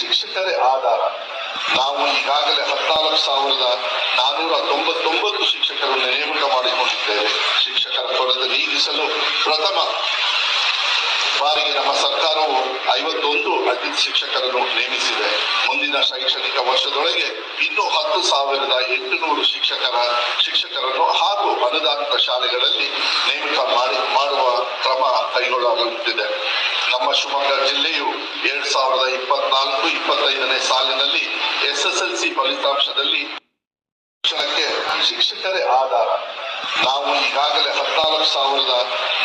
ಶಿಕ್ಷಕರೇ ಆಧಾರ. ನಾವು ಈಗಾಗಲೇ ಹದಿನಾಲ್ಕು ಸಾವಿರದ ನಾನೂರ ತೊಂಬತ್ತೊಂಬತ್ತು ಶಿಕ್ಷಕರನ್ನು ನೇಮಕ ಮಾಡಿಕೊಂಡಿದ್ದೇವೆ. ಶಿಕ್ಷಕರ ಕೊರತೆ ನೀಗಿಸಲು ಪ್ರಥಮ ಬಾರಿಗೆ ನಮ್ಮ ಸರ್ಕಾರವು ಐವತ್ತೊಂದು ಅತಿಥಿ ಶಿಕ್ಷಕರನ್ನು ನೇಮಿಸಿದೆ. ಮುಂದಿನ ಶೈಕ್ಷಣಿಕ ವರ್ಷದೊಳಗೆ ಇನ್ನೂ ಹತ್ತು ಸಾವಿರದ ಎಂಟುನೂರು ಶಿಕ್ಷಕರ ಶಿಕ್ಷಕರನ್ನು ಹಾಗೂ ಅನುದಾನಿತ ಶಾಲೆಗಳಲ್ಲಿ ನೇಮಕ ಮಾಡಿ, ಮಾಡುವ ಕ್ರಮ ಕೈಗೊಳ್ಳಲಾಗುತ್ತಿದೆ. ನಮ್ಮ ಶಿವಮೊಗ್ಗ ಜಿಲ್ಲೆಯು ಸಾವಿರದ ಇಪ್ಪತ್ನಾಲ್ಕು ಇಪ್ಪತ್ತೈದನೇ ಸಾಲಿನಲ್ಲಿ ಎಸ್ಎಸ್ಎಲ್ಸಿ ಫಲಿತಾಂಶದಲ್ಲಿ ಶಿಕ್ಷಣಕ್ಕೆ ಶಿಕ್ಷಕರೇ ಆಧಾರ ನಾವು ಈಗಾಗಲೇ ಹದಿನಾಲ್ಕು ಸಾವಿರದ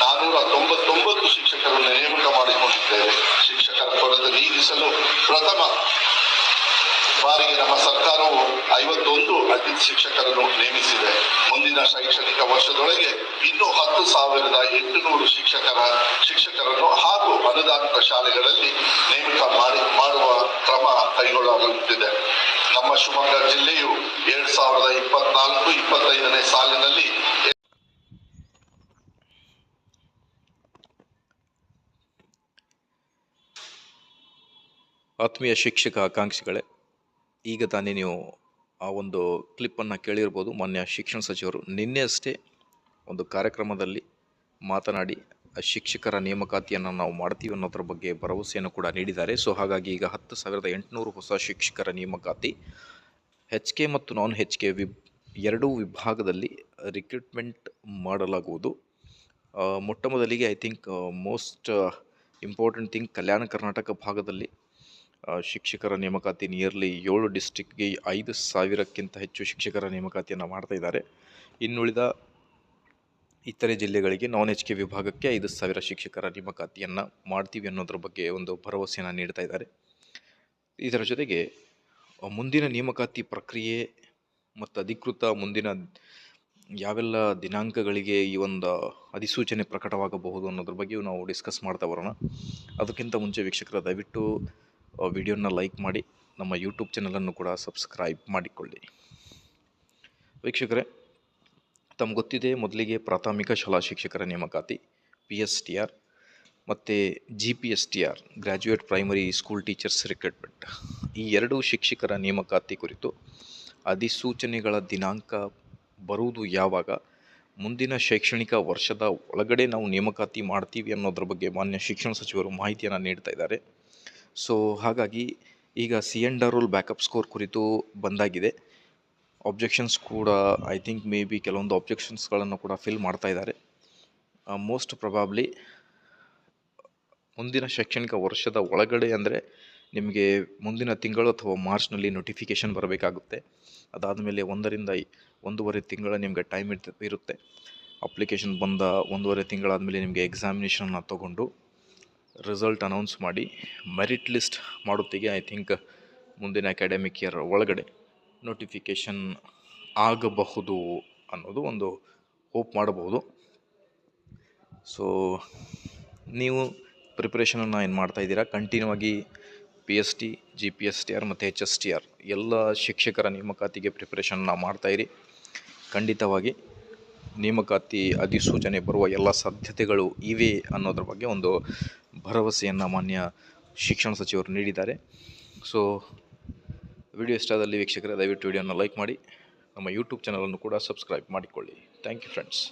ನಾನೂರ ತೊಂಬತ್ತೊಂಬತ್ತು ಶಿಕ್ಷಕರನ್ನು ನೇಮಕ ಮಾಡಿಕೊಂಡಿದ್ದೇವೆ. ಶಿಕ್ಷಕರ ಕೊರತೆ ನೀಗಿಸಲು ಪ್ರಥಮ ಬಾರಿಗೆ ನಮ್ಮ ಸರ್ಕಾರವು ಐವತ್ತೊಂದು ಅತಿಥಿ ಶಿಕ್ಷಕರನ್ನು ನೇಮಿಸಿದೆ. ಮುಂದಿನ ಶೈಕ್ಷಣಿಕ ವರ್ಷದೊಳಗೆ ಇನ್ನೂ ಹತ್ತು ಸಾವಿರದ ಎಂಟುನೂರು ಶಿಕ್ಷಕರ, ಶಿಕ್ಷಕರನ್ನು ಹಾಗೂ ಅನುದಾನಿತ ಶಾಲೆಗಳಲ್ಲಿ ನೇಮಕ ಮಾಡಿ, ಮಾಡುವ ಕ್ರಮ ಕೈಗೊಳ್ಳಲಾಗುತ್ತಿದೆ. ನಮ್ಮ ಶಿವಮೊಗ್ಗ ಜಿಲ್ಲೆಯು ಎರಡ್ ಸಾವಿರದ ಇಪ್ಪತ್ನಾಲ್ಕು ಇಪ್ಪತ್ತೈದನೇ ಸಾಲಿನಲ್ಲಿ ಆತ್ಮೀಯ ಶಿಕ್ಷಕ ಆಕಾಂಕ್ಷಿಗಳೇ ಈಗ ತಾನೇ ನೀವು ಆ ಒಂದು ಕ್ಲಿಪ್ಪನ್ನು ಕೇಳಿರ್ಬೋದು. ಮಾನ್ಯ ಶಿಕ್ಷಣ ಸಚಿವರು ನಿನ್ನೆ ಅಷ್ಟೇ ಒಂದು ಕಾರ್ಯಕ್ರಮದಲ್ಲಿ ಮಾತನಾಡಿ ಶಿಕ್ಷಕರ ನೇಮಕಾತಿಯನ್ನು ನಾವು ಮಾಡ್ತೀವಿ ಅನ್ನೋದ್ರ ಬಗ್ಗೆ ಭರವಸೆಯನ್ನು ಕೂಡ ನೀಡಿದ್ದಾರೆ. ಸೊ, ಹಾಗಾಗಿ ಈಗ ಹತ್ತು ಸಾವಿರದ ಎಂಟುನೂರು ಹೊಸ ಶಿಕ್ಷಕರ ನೇಮಕಾತಿ, ಹೆಚ್ ಕೆ ಮತ್ತು ನಾನ್ ಹೆಚ್ ಕೆ ವಿಬ್ ಎರಡೂ ವಿಭಾಗದಲ್ಲಿ ರಿಕ್ರೂಟ್ಮೆಂಟ್ ಮಾಡಲಾಗುವುದು. ಮೊಟ್ಟ ಮೊದಲಿಗೆ I think most important thing Kalyana Karnataka ಭಾಗದಲ್ಲಿ ಶಿಕ್ಷಕರ ನೇಮಕಾತಿ ನಿಯರ್ಲಿ ಏಳು ಡಿಸ್ಟಿಕ್ಗೆ ಐದು ಸಾವಿರಕ್ಕಿಂತ ಹೆಚ್ಚು ಶಿಕ್ಷಕರ ನೇಮಕಾತಿಯನ್ನು ಮಾಡ್ತಾ ಇದ್ದಾರೆ. ಇನ್ನುಳಿದ ಇತರೆ ಜಿಲ್ಲೆಗಳಿಗೆ ನಾನ್ ಎಚ್ ಕೆ ವಿಭಾಗಕ್ಕೆ ಐದು ಸಾವಿರ ಶಿಕ್ಷಕರ ನೇಮಕಾತಿಯನ್ನು ಮಾಡ್ತೀವಿ ಅನ್ನೋದ್ರ ಬಗ್ಗೆ ಒಂದು ಭರವಸೆಯನ್ನು ನೀಡ್ತಾ ಇದ್ದಾರೆ. ಇದರ ಜೊತೆಗೆ, ಮುಂದಿನ ನೇಮಕಾತಿ ಪ್ರಕ್ರಿಯೆ ಮತ್ತು ಅಧಿಕೃತ ಮುಂದಿನ ಯಾವೆಲ್ಲ ದಿನಾಂಕಗಳಿಗೆ ಈ ಒಂದು ಅಧಿಸೂಚನೆ ಪ್ರಕಟವಾಗಬಹುದು ಅನ್ನೋದ್ರ ಬಗ್ಗೆಯೂ ನಾವು ಡಿಸ್ಕಸ್ ಮಾಡ್ತಾ ಬರೋಣ. ಅದಕ್ಕಿಂತ ಮುಂಚೆ ವೀಕ್ಷಕರ, ದಯವಿಟ್ಟು ವಿಡಿಯೋನ ಲೈಕ್ ಮಾಡಿ, ನಮ್ಮ ಯೂಟ್ಯೂಬ್ ಚಾನಲನ್ನು ಕೂಡ ಸಬ್ಸ್ಕ್ರೈಬ್ ಮಾಡಿಕೊಳ್ಳಿ. ವೀಕ್ಷಕರೇ, ತಮ್ಗೆ ಗೊತ್ತಿದೆ, ಮೊದಲಿಗೆ ಪ್ರಾಥಮಿಕ ಶಾಲಾ ಶಿಕ್ಷಕರ ನೇಮಕಾತಿ ಪಿ ಎಸ್ ಟಿ ಆರ್ ಮತ್ತು G P S T R graduate primary school teachers recruitment ಈ ಎರಡೂ ಶಿಕ್ಷಕರ ನೇಮಕಾತಿ ಕುರಿತು ಅಧಿಸೂಚನೆಗಳ ದಿನಾಂಕ ಬರುವುದು ಯಾವಾಗ, ಮುಂದಿನ ಶೈಕ್ಷಣಿಕ ವರ್ಷದ ಒಳಗಡೆ ನಾವು ನೇಮಕಾತಿ ಮಾಡ್ತೀವಿ ಅನ್ನೋದ್ರ ಬಗ್ಗೆ ಮಾನ್ಯ ಶಿಕ್ಷಣ ಸಚಿವರು ಮಾಹಿತಿಯನ್ನು ನೀಡ್ತಾ ಇದ್ದಾರೆ. ಸೊ ಹಾಗಾಗಿ ಈಗ ಸಿ ಎನ್ ಡಾರೋಲ್ ಬ್ಯಾಕಪ್ ಸ್ಕೋರ್ ಕುರಿತು ಬಂದಾಗಿದೆ. ಆಬ್ಜೆಕ್ಷನ್ಸ್ ಕೂಡ ಐ ಥಿಂಕ್ ಮೇ ಬಿ ಕೆಲವೊಂದು ಆಬ್ಜೆಕ್ಷನ್ಸ್ಗಳನ್ನು ಕೂಡ ಫಿಲ್ ಮಾಡ್ತಾ ಇದ್ದಾರೆ. ಮೋಸ್ಟ್ ಪ್ರೊಬಾಬ್ಲಿ ಮುಂದಿನ ಶೈಕ್ಷಣಿಕ ವರ್ಷದ ಒಳಗಡೆ ಅಂದರೆ ನಿಮಗೆ ಮುಂದಿನ ತಿಂಗಳು ಅಥವಾ ಮಾರ್ಚ್ನಲ್ಲಿ ನೋಟಿಫಿಕೇಷನ್ ಬರಬೇಕಾಗುತ್ತೆ. ಅದಾದಮೇಲೆ ಒಂದರಿಂದ ಐ- ಒಂದೂವರೆ ತಿಂಗಳ ನಿಮಗೆ ಟೈಮ್ ಇರ್ತ, ಇರುತ್ತೆ. ಅಪ್ಲಿಕೇಶನ್ ಬಂದ ಒಂದೂವರೆ ತಿಂಗಳಾದಮೇಲೆ ನಿಮಗೆ ಎಕ್ಸಾಮಿನೇಷನ್ನ ತಗೊಂಡು ರಿಸಲ್ಟ್ ಅನೌನ್ಸ್ ಮಾಡಿ ಮೆರಿಟ್ ಲಿಸ್ಟ್ ಮಾಡುತ್ತಿಗೆ ಐ ಥಿಂಕ್ ಮುಂದಿನ ಅಕಾಡೆಮಿಕ್ ಇಯರ್ ಒಳಗಡೆ ನೋಟಿಫಿಕೇಷನ್ ಆಗಬಹುದು ಅನ್ನೋದು ಒಂದು ಹೋಪ್ ಮಾಡಬಹುದು. ಸೊ ನೀವು ಪ್ರಿಪ್ರೇಷನನ್ನು ಏನು ಮಾಡ್ತಾ ಇದ್ದೀರಾ? ಕಂಟಿನ್ಯೂ ಆಗಿ P S T G P S T R ಮತ್ತು ಎಚ್ ಎಸ್ ಟಿ ಆರ್ ಎಲ್ಲ ಶಿಕ್ಷಕರ ನೇಮಕಾತಿಗೆ ಪ್ರಿಪ್ರೇಷನ್ನ ಮಾಡ್ತಾಯಿರಿ ಖಂಡಿತವಾಗಿ. ನೇಮಕಾತಿ ಅಧಿಸೂಚನೆ ಬರುವ ಎಲ್ಲ ಸಾಧ್ಯತೆಗಳು ಇವೆ ಅನ್ನೋದ್ರ ಬಗ್ಗೆ ಒಂದು ಭರವಸೆಯನ್ನು ಮಾನ್ಯ ಶಿಕ್ಷಣ ಸಚಿವರು ನೀಡಿದ್ದಾರೆ. ಸೊ ವಿಡಿಯೋ ಇಷ್ಟಾದಲ್ಲಿ ವೀಕ್ಷಕರೇ ದಯವಿಟ್ಟು ವಿಡಿಯೋನ ಲೈಕ್ ಮಾಡಿ. ನಮ್ಮ ಯೂಟ್ಯೂಬ್ ಚಾನಲನ್ನು ಕೂಡ ಸಬ್ಸ್ಕ್ರೈಬ್ ಮಾಡಿಕೊಳ್ಳಿ. Thank you friends